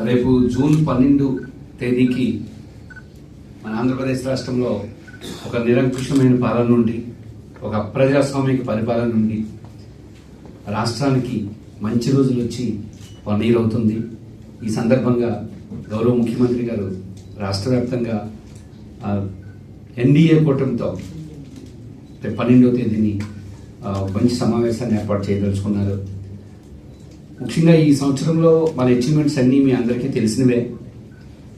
రేపు జూన్ పన్నెండు తేదీకి మన ఆంధ్రప్రదేశ్ రాష్ట్రంలో ఒక నిరంకుశమైన పాలన నుండి ఒక ప్రజాస్వామిక పరిపాలన నుండి రాష్ట్రానికి మంచి రోజులు వచ్చి అవుతుంది ఈ సందర్భంగా గౌరవ ముఖ్యమంత్రి గారు రాష్ట్ర వ్యాప్తంగా ఎన్డీఏ కూటమితో పన్నెండవ తేదీని మంచి సమావేశాన్ని ఏర్పాటు చేయదలుచుకున్నారు. ముఖ్యంగా ఈ సంవత్సరంలో మన అచీవ్మెంట్స్ అన్నీ మీ అందరికీ తెలిసినవే.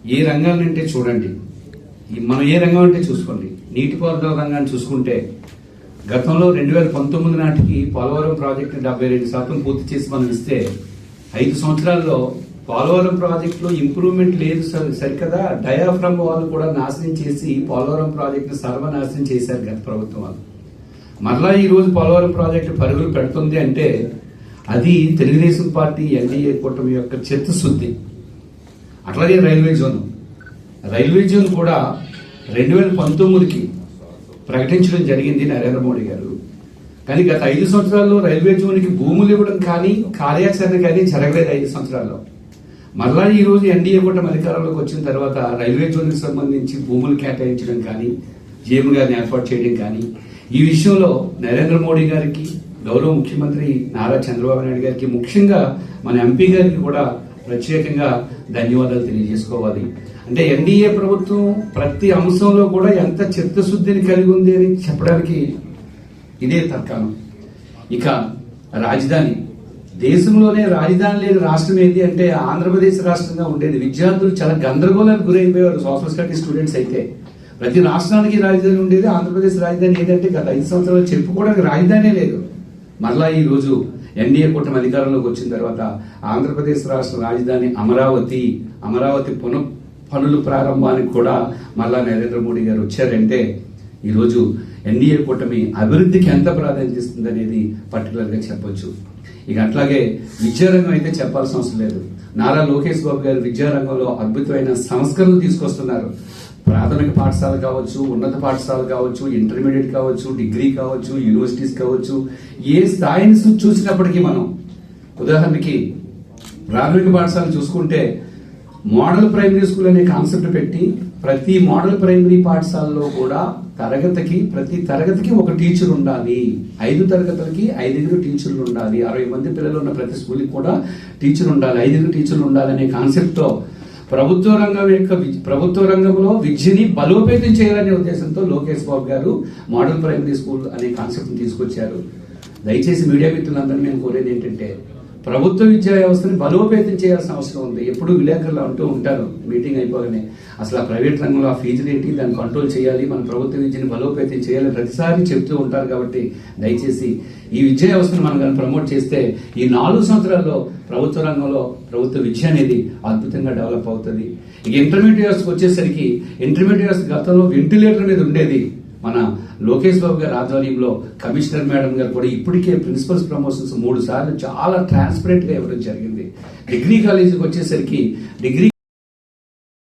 ఏ రంగాలంటే చూడండి. మనం ఏ రంగం అంటే చూసుకోండి. నీటిపారుదల రంగాన్ని చూసుకుంటే గతంలో రెండు వేల పంతొమ్మిది నాటికి పోలవరం ప్రాజెక్టు డెబ్బై రెండు శాతం పూర్తి చేసి మనం ఇస్తే ఐదు సంవత్సరాల్లో పోలవరం ప్రాజెక్టులో ఇంప్రూవ్మెంట్ లేదు సరి- సరికదా? డయాఫ్రమ్ వాళ్ళు కూడా నాశనం చేసి పోలవరం ప్రాజెక్టును సర్వనాశనం చేశారు గత ప్రభుత్వం వాళ్ళు. మరలా ఈ రోజు పోలవరం ప్రాజెక్టు పరుగులు పెడుతుంది అంటే అది తెలుగుదేశం పార్టీ ఎన్డీఏ కూటమి యొక్క చిత్తశుద్ధి అట్లాగే రైల్వే జోన్. రైల్వే జోన్ కూడా రెండు వేల పంతొమ్మిదికి ప్రకటించడం జరిగింది నరేంద్ర మోడీ గారు. కానీ గత ఐదు సంవత్సరాల్లో రైల్వే జోన్కి భూములు ఇవ్వడం కానీ కార్యాచరణ కానీ జరగలేదు ఐదు సంవత్సరాల్లో. మరలా ఈ రోజు ఎన్డీఏ కూటమి అధికారంలోకి వచ్చిన తర్వాత రైల్వే జోన్కి సంబంధించి భూములు కేటాయించడం కానీ జీఎం గారిని ఏర్పాటు చేయడం కానీ ఈ విషయంలో నరేంద్ర మోడీ గారికి గౌరవ ముఖ్యమంత్రి నారా చంద్రబాబు నాయుడు గారికి ముఖ్యంగా మన ఎంపీ గారికి కూడా ప్రత్యేకంగా ధన్యవాదాలు తెలియజేసుకోవాలి. అంటే ఎన్డీఏ ప్రభుత్వం ప్రతి అంశంలో కూడా ఎంత చిత్తశుద్ధిని కలిగి ఉంది అని చెప్పడానికి ఇదే తర్కాణం. ఇక రాజధాని. దేశంలోనే రాజధాని లేని రాష్ట్రం ఏంటి అంటే ఆంధ్రప్రదేశ్ రాష్ట్రంగా ఉండేది. విద్యార్థులు చాలా గందరగోళానికి గురైపోయారు సోషల్ స్టడీస్ స్టూడెంట్స్ అయితే ప్రతి రాష్ట్రానికి రాజధాని ఉండేది. ఆంధ్రప్రదేశ్ రాజధాని ఏదంటే గత ఐదు సంవత్సరాలు చెప్పుకోవడానికి రాజధానే లేదు. మరలా ఈ రోజు ఎన్డీఏ కూటమి అధికారంలోకి వచ్చిన తర్వాత ఆంధ్రప్రదేశ్ రాష్ట్ర రాజధాని అమరావతి అమరావతి పునః పనుల ప్రారంభానికి కూడా మళ్ళా నరేంద్ర మోడీ గారు వచ్చారంటే ఈరోజు ఎన్డీఏ కూటమి అభివృద్ధికి ఎంత ప్రాధాన్యత ఇస్తుంది అనేది పర్టికులర్గా చెప్పొచ్చు. ఇక అట్లాగే విద్యారంగం అయితే చెప్పాల్సిన అవసరం లేదు. నారా లోకేష్ బాబు గారు విద్యారంగంలో అద్భుతమైన సంస్కరణలు తీసుకొస్తున్నారు. ప్రాథమిక పాఠశాల కావచ్చు ఉన్నత పాఠశాల కావచ్చు ఇంటర్మీడియట్ కావచ్చు డిగ్రీ కావచ్చు యూనివర్సిటీస్ కావచ్చు ఏ స్థాయిని చూసినప్పటికీ మనం ఉదాహరణకి ప్రాథమిక పాఠశాల చూసుకుంటే మోడల్ ప్రైమరీ స్కూల్ అనే కాన్సెప్ట్ పెట్టి ప్రతి మోడల్ ప్రైమరీ పాఠశాలలో కూడా తరగతికి ప్రతి తరగతికి ఒక టీచర్ ఉండాలి. ఐదు తరగతులకి ఐదుగురు టీచర్లు ఉండాలి. అరవై మంది పిల్లలు ఉన్న ప్రతి స్కూల్కి కూడా టీచర్ ఉండాలి. ఐదుగురు టీచర్లు ఉండాలి అనే కాన్సెప్ట్తో ప్రభుత్వ రంగం యొక్క ప్రభుత్వ రంగంలో విద్యని బలోపేతం చేయాలనే ఉద్దేశంతో Lokesh Babu garu model primary school అనే కాన్సెప్ట్ తీసుకొచ్చారు. దయచేసి మీడియా మిత్రులందరినీ నేను కోరేది ఏంటంటే ప్రభుత్వ విద్యా వ్యవస్థని బలోపేతం చేయాల్సిన అవసరం ఉంది. ఎప్పుడు విలేకరులు అంటూ ఉంటారు. మీటింగ్ అయిపోగానే అసలు ఆ ప్రైవేట్ రంగంలో ఆ ఫీజులు ఏంటి? దాన్ని కంట్రోల్ చేయాలి. మన ప్రభుత్వ విద్యను బలోపేతం చేయాలి ప్రతిసారి చెప్తూ ఉంటారు కాబట్టి దయచేసి ఈ విద్యా వ్యవస్థను మనం కానీ ప్రమోట్ చేస్తే ఈ నాలుగు సంవత్సరాల్లో ప్రభుత్వ రంగంలో ప్రభుత్వ విద్య అనేది అద్భుతంగా డెవలప్ అవుతుంది. ఇక ఇంటర్మీడియట్ వ్యవస్థకు వచ్చేసరికి ఇంటర్మీడియట్ వ్యవస్థ గతంలో వెంటిలేటర్ మీద ఉండేది. మన లోకేష్ బాబు గారి ఆధ్వర్యంలో కమిషనర్ మేడం గారు కూడా ఇప్పటికే ప్రిన్సిపల్స్ ప్రమోషన్స్ మూడు సార్లు చాలా ట్రాన్స్పరెంట్గా ఇవ్వడం జరిగింది. డిగ్రీ కాలేజీకి వచ్చేసరికి డిగ్రీ